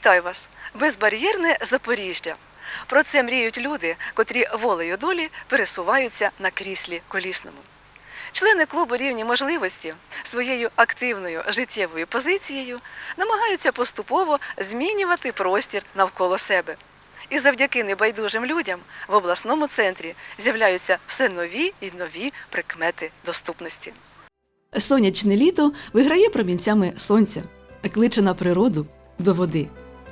Вітаю вас! Безбар'єрне Запоріжжя. Про це мріють люди, котрі волею долі пересуваються на кріслі колісному. Члени клубу рівні можливості своєю активною життєвою позицією намагаються поступово змінювати простір навколо себе. І завдяки небайдужим людям в обласному центрі з'являються все нові і нові прикмети доступності. Сонячне літо виграє промінцями сонця, кличе на природу до води.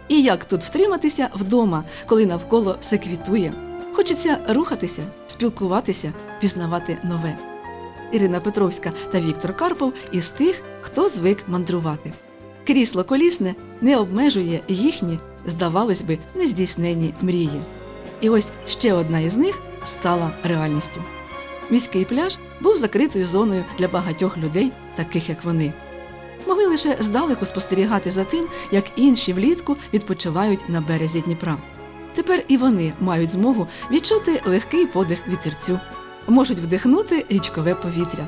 І як тут втриматися вдома, коли навколо все квітує? Хочеться рухатися, спілкуватися, пізнавати нове. Ірина Петровська та Віктор Карпов із тих, хто звик мандрувати. Крісло колісне не обмежує їхні, здавалось би, нездійсненні мрії. І ось ще одна із них стала реальністю. Міський пляж був закритою зоною для багатьох людей, таких як вони. Могли лише здалеку спостерігати за тим, як інші влітку відпочивають на березі Дніпра. Тепер і вони мають змогу відчути легкий подих вітерцю, можуть вдихнути річкове повітря.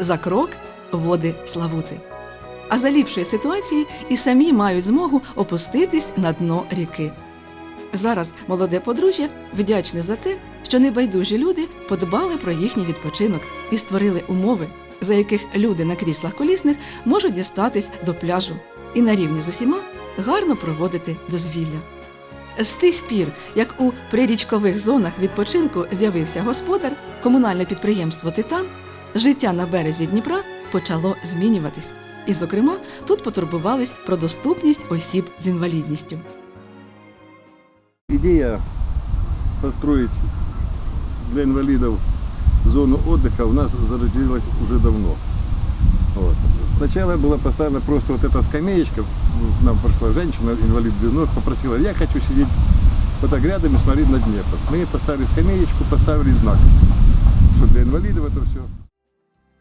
За крок води Славути. А за ліпшої ситуації і самі мають змогу опуститись на дно ріки. Зараз молоде подружжя вдячне за те, що небайдужі люди подбали про їхній відпочинок і створили умови, за яких люди на кріслах колісних можуть дістатись до пляжу і на рівні з усіма гарно проводити дозвілля. З тих пір, як у прирічкових зонах відпочинку з'явився господар, комунальне підприємство Титан, життя на березі Дніпра почало змінюватись. І, зокрема, тут потурбувались про доступність осіб з інвалідністю. Идея построить для инвалидов зону отдыха у нас зародилась уже давно. Вот. Сначала была поставлена просто вот эта скамеечка, к нам пришла женщина, инвалид без ног, попросила, я хочу сидеть под огрядами, смотреть на Днепр. Мы ей поставили скамеечку, поставили знак, что для инвалидов это все.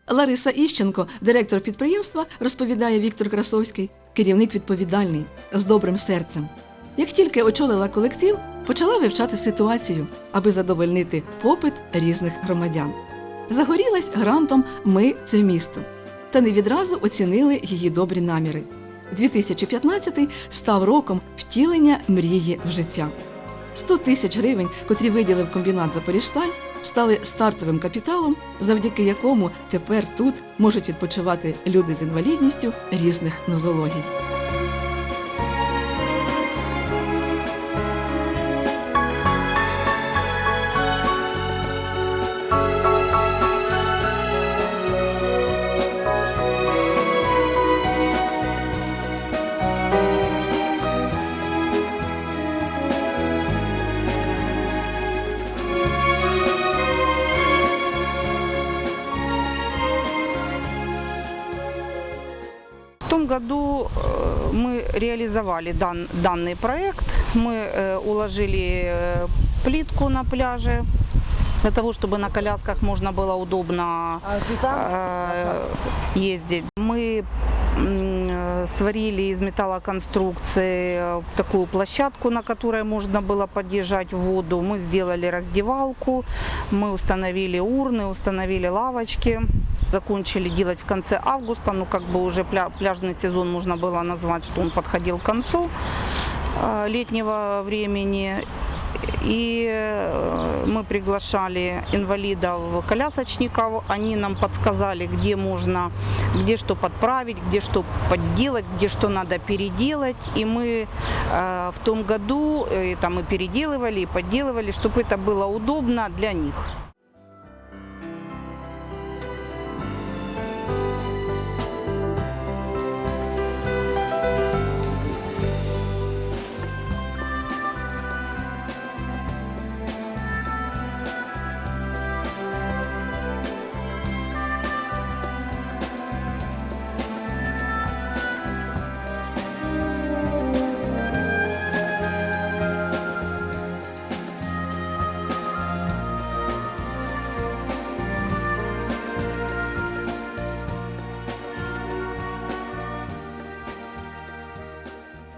Лариса Іщенко, директор підприємства, розповідає Віктор Красовський, керівник відповідальний, з добрим серцем. Як тільки очолила колектив, почала вивчати ситуацію, аби задовольнити попит різних громадян. Загорілась грантом Ми це місто. Та не відразу оцінили її добрі наміри. 2015 став роком втілення мрії в життя. 100 тисяч гривень, котрі виділив комбінат Запоріжсталь, стали стартовим капіталом, завдяки якому тепер тут можуть відпочивати люди з інвалідністю різних нозологій. В том году э, мы реализовали дан- данный проект. Мы э, уложили э, плитку на пляже для того, чтобы на колясках можно было удобно э, ездить. Мы м, э, сварили из металлоконструкции э, такую площадку, на которой можно было подъезжать в воду. Мы сделали раздевалку, мы установили урны, установили лавочки. Закончили делать в конце августа, ну как бы уже пля- пляжный сезон можно было назвать, что он подходил к концу э, летнего времени. И э, мы приглашали инвалидов, колясочников, они нам подсказали, где можно, где что подправить, где что подделать, где что надо переделать. И мы э, в том году э, там и переделывали, и подделывали, чтобы это было удобно для них.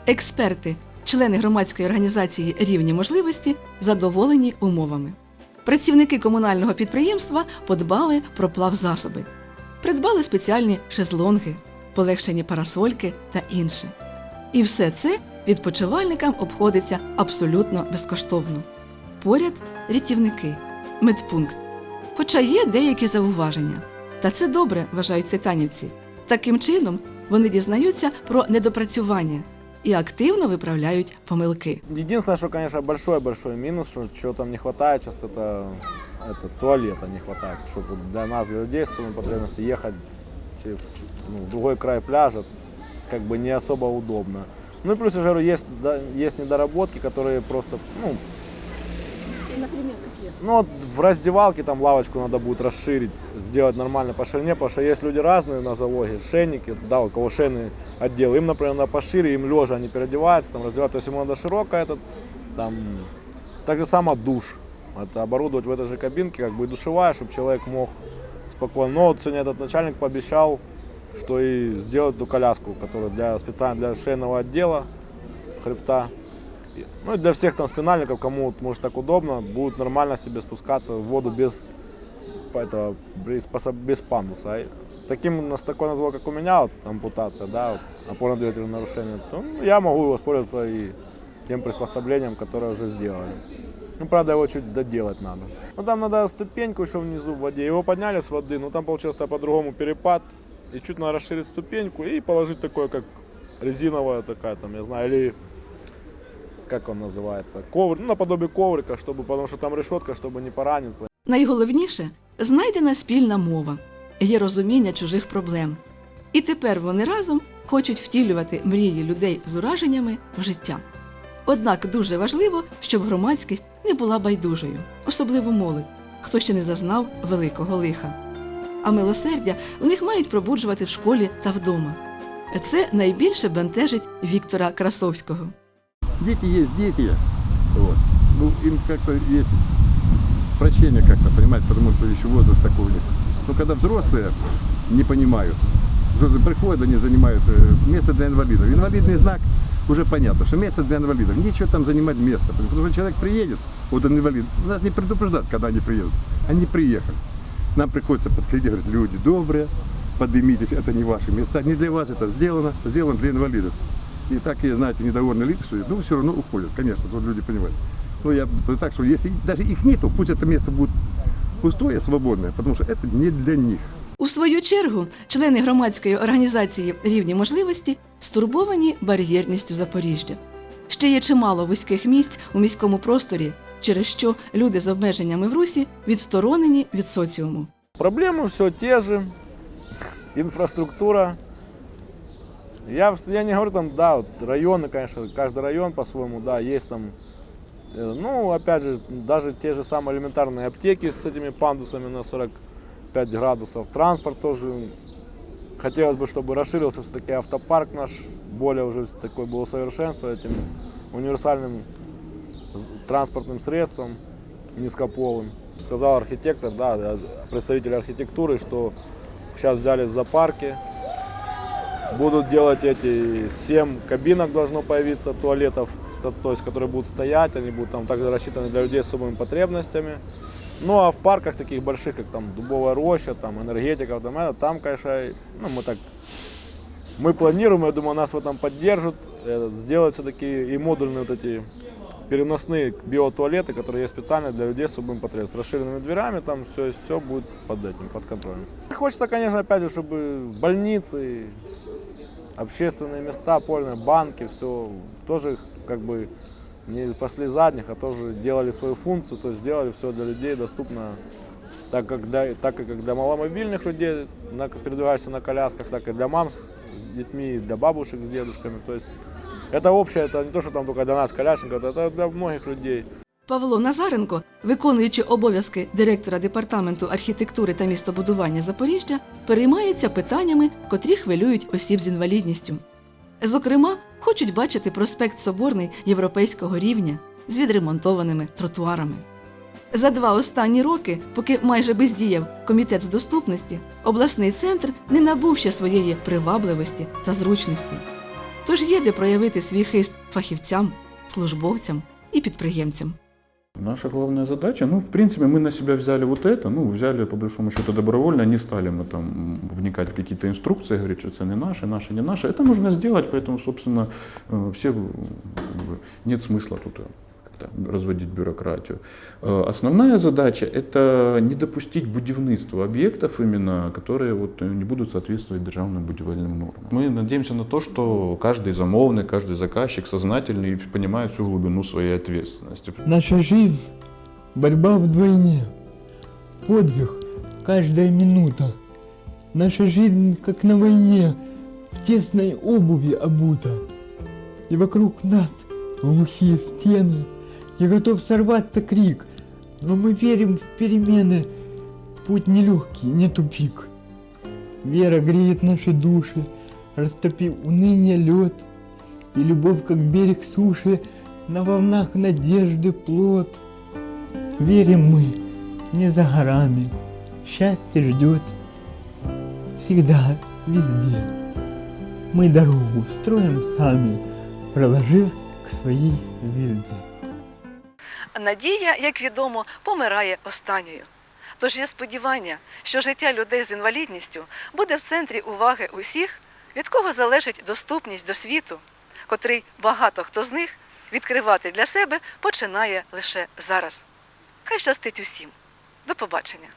Експерти, члени громадської організації Рівні можливості задоволені умовами. Працівники комунального підприємства подбали про плавзасоби, придбали спеціальні шезлонги, полегшені парасольки та інше. І все це відпочивальникам обходиться абсолютно безкоштовно. Поряд рятівники, медпункт. Хоча є деякі зауваження. Та це добре, вважають титанівці. Таким чином вони дізнаються про недопрацювання і активно виправляють помилки. Единственное, что, конечно, большой-большой минус, что чего там не хватает, часто это, это туалета не хватает, чтобы для нас, для людей с особыми потребностями, ехать чи- в, ну, в другой край пляжа как бы не особо удобно. Ну и плюс, я же говорю, есть, да, есть недоработки, которые просто, ну, Наприклад, Які? ну вот в раздевалке там лавочку надо будет расширить, сделать нормально. По ширине, потому что есть люди разные на залоге, шейники, да, у кого шейный отдел, им, например, надо пошире, им лежа они переодеваются, там раздевают, то есть ему надо широкая этот, там, так же само душ, это оборудовать в этой же кабинке, как бы и душевая, чтобы человек мог спокойно, но вот сегодня этот начальник пообещал, что и сделать эту коляску, которая для, специально для шейного отдела, хребта, ну и для всех там спинальников, кому может так удобно, будут нормально себе спускаться в воду без этого, без, без пандуса. И таким, с такой назвал, как у меня, вот, ампутация, да, опорно-двигательное нарушение, то ну, я могу воспользоваться и тем приспособлением, которое уже сделали. Ну, правда, его чуть доделать надо. Ну, там надо ступеньку еще внизу в воде. Его подняли с воды, но там получился по-другому перепад. И чуть надо расширить ступеньку и положить такое, как резиновая такая, там, я знаю, или как он называется, коврик, ну, наподобие коврика, чтобы, потому что там решетка, чтобы не пораниться. Найголовніше знайдена спільна мова, є розуміння чужих проблем. І тепер вони разом хочуть втілювати мрії людей з ураженнями в життя. Однак дуже важливо, щоб громадськість не була байдужою, особливо молодь, хто ще не зазнав великого лиха. А милосердя у них мають пробуджувати в школі та вдома. Це найбільше бентежить Віктора Красовського. Дети есть дети. Вот. Ну, им как-то есть прощение как-то, понимаете, потому что еще возраст такой у них. Но когда взрослые не понимают, взрослые приходят, они занимают э, место для инвалидов. Инвалидный знак уже понятно, что место для инвалидов. Нечего там занимать место. Потому что человек приедет, вот он инвалид, нас не предупреждают, когда они приедут. Они приехали. Нам приходится подходить и говорить, люди добрые, поднимитесь, это не ваши места, не для вас это сделано, сделано для инвалидов. И такие, знаете, недовольные лица, что ну все равно уходят, конечно, тут люди понимают. Но я говорю так, что если даже их нету, пусть это место будет пустое, свободное, потому что это не для них. У свою чергу члени громадської організації рівні можливості стурбовані бар'єрністю Запоріжжя. Ще є чимало вузьких місць у міському просторі, через що люди з обмеженнями в русі відсторонені від соціуму. Проблемы все те же, инфраструктура. Я, я не говорю там, да, вот районы, конечно, каждый район по-своему, да, есть там, э, ну, опять же, даже те же самые элементарные аптеки с этими пандусами на 45 градусов, транспорт тоже, хотелось бы, чтобы расширился все-таки автопарк наш, более уже такой был усовершенствован этим универсальным транспортным средством низкополым. Сказал архитектор, да, представитель архитектуры, что сейчас взяли за парки, будут делать эти 7 кабинок должно появиться туалетов, то есть которые будут стоять, они будут там также рассчитаны для людей с особыми потребностями. Ну а в парках таких больших, как там Дубовая роща, там энергетика, там, это, там, конечно, ну мы так мы планируем, я думаю, нас в этом поддержат, э, сделать все-таки и модульные вот эти переносные биотуалеты, которые есть специально для людей с особыми потребностями, с расширенными дверями, там все, все будет под этим, под контролем. Хочется, конечно, опять же, чтобы больницы, общественные места, польные банки, все тоже как бы не пасли задних, а тоже делали свою функцию, то есть сделали все для людей доступно так как для, так и как для маломобильных людей, на, передвигающихся на колясках, так и для мам с, с детьми, для бабушек с дедушками. То есть это общее, это не то, что там только для нас, колясников, это для многих людей. Павло Назаренко, виконуючи обов'язки директора департаменту архітектури та містобудування Запоріжжя, переймається питаннями, котрі хвилюють осіб з інвалідністю. Зокрема, хочуть бачити проспект Соборний європейського рівня з відремонтованими тротуарами. За два останні роки, поки майже бездіяв комітет з доступності, обласний центр не набув ще своєї привабливості та зручності. Тож є де проявити свій хист фахівцям, службовцям і підприємцям. Наша главная задача, ну, в принципе, мы на себя взяли вот это, ну, взяли, по большому счету, добровольно, не стали мы там м, вникать в какие-то инструкции, говорить, что это не наши, наши, не наши. Это нужно сделать, поэтому, собственно, э, все, м, как бы, нет смысла тут разводить бюрократию. Э, Основная задача – это не допустить будівництва объектов именно, которые вот не будут соответствовать державным будівельным нормам. Мы надеемся на то, что каждый замовник, каждый заказчик сознательный и понимает всю глубину своей ответственности. Наша жизнь – борьба вдвойне. Подвиг – каждая минута. Наша жизнь, как на войне, в тесной обуви обута. И вокруг нас глухие стены, и готов сорваться крик. Но мы верим в перемены. Путь нелегкий, не тупик. Вера греет наши души, растопив уныние лед. И любовь, как берег суши, на волнах надежды плод. Верим мы, не за горами, счастье ждет всегда, везде. Мы дорогу строим сами, проложив к своей звезде. Надія, як відомо, помирає останньою. Тож є сподівання, що життя людей з інвалідністю буде в центрі уваги усіх, від кого залежить доступність до світу, котрий багато хто з них відкривати для себе починає лише зараз. Хай щастить усім. До побачення!